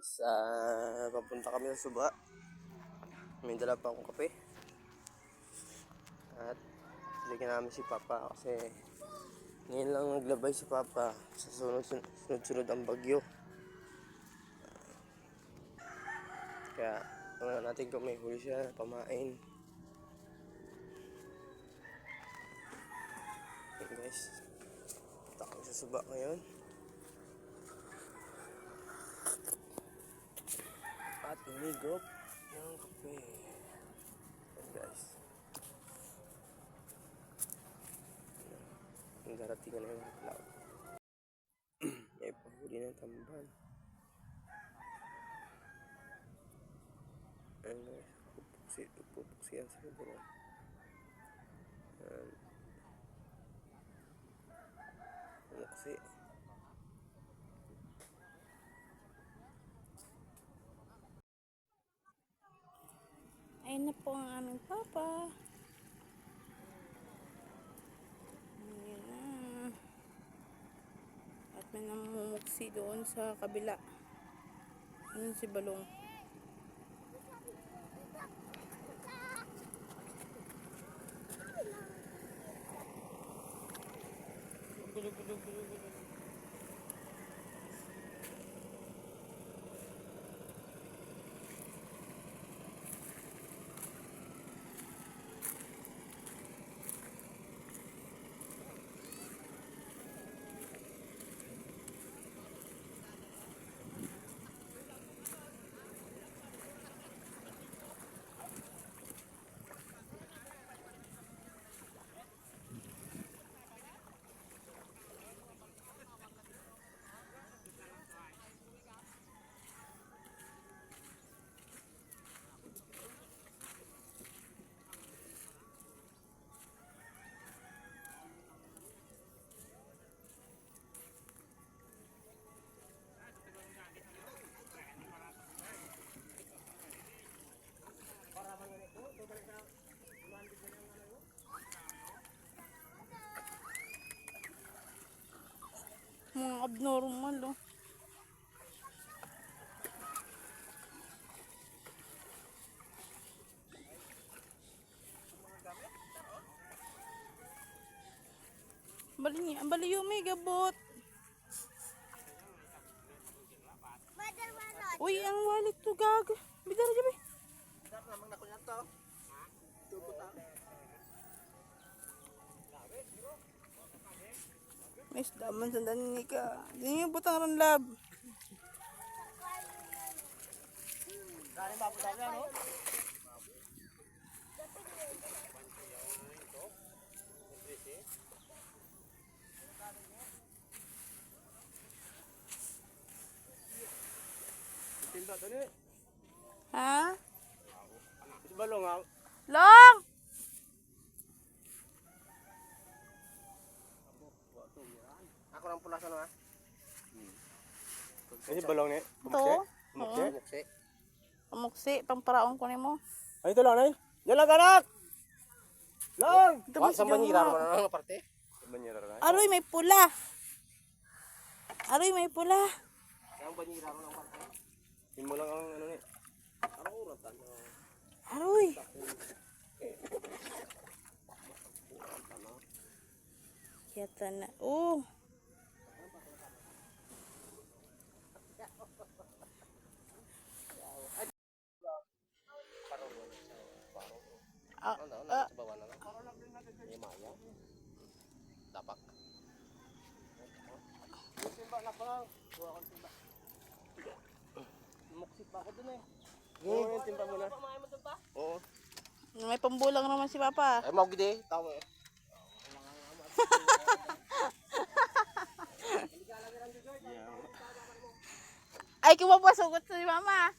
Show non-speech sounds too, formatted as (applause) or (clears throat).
guys, ah papunta kami sa Suba. May dala pa akong kape. At bigyan namin si Papa kasi ngayon lang naglabay si Papa sa sunod sunod ang bagyo. Kaya tingnan natin kung may huli siya pamain. Okay guys, punta kami sa Suba ngayon. At umigop ng kape. Yan guys. Ang darating na yung cloud. May (clears throat) pahuli ng tamban. Ayan guys. Pupuksi, pupuksi yan sa dulo. Ayan. Pumuksi. Ayun na po ang aming papa. Ayan na. At may namumuksi doon sa kabila. Ano si Balong? Gulo, gulo, gulo, gulo. Mga abnormal, oh. Bali niya, bali yung may gabot. Uy, ang wallet to gag. Bidar jabi. May isda man sa ni ka. Di niyo butang ron lab. Timba to ni. Ha? Si Balong ah. Long! Ako nang pulasan ha. Ini balong ni. To? Mukse. Mukse. Pamuksi, pangparaon ko nimo. Ay ito lang nay. Yan lang anak. Lang. Ito Wa sa banyira jowa. man ang parte. Sa banyira ra. Aroy, may pula. Aroy, may pula. Ang banyira ron ang parte. Imo lang ang ano ni. Ano uratan. Aroy. Yata na. Oh. Ah, Ano ano ah, sa bawah na. Ni Maya. Dapak. Simba na pa lang. Kuha ko simba. Muksit pa ako dun eh. Oo, yung timba mo na. Oo. may pambulang naman si Papa. Ay, mau gede. Tawa eh. Ay, kumapasugot si Mama.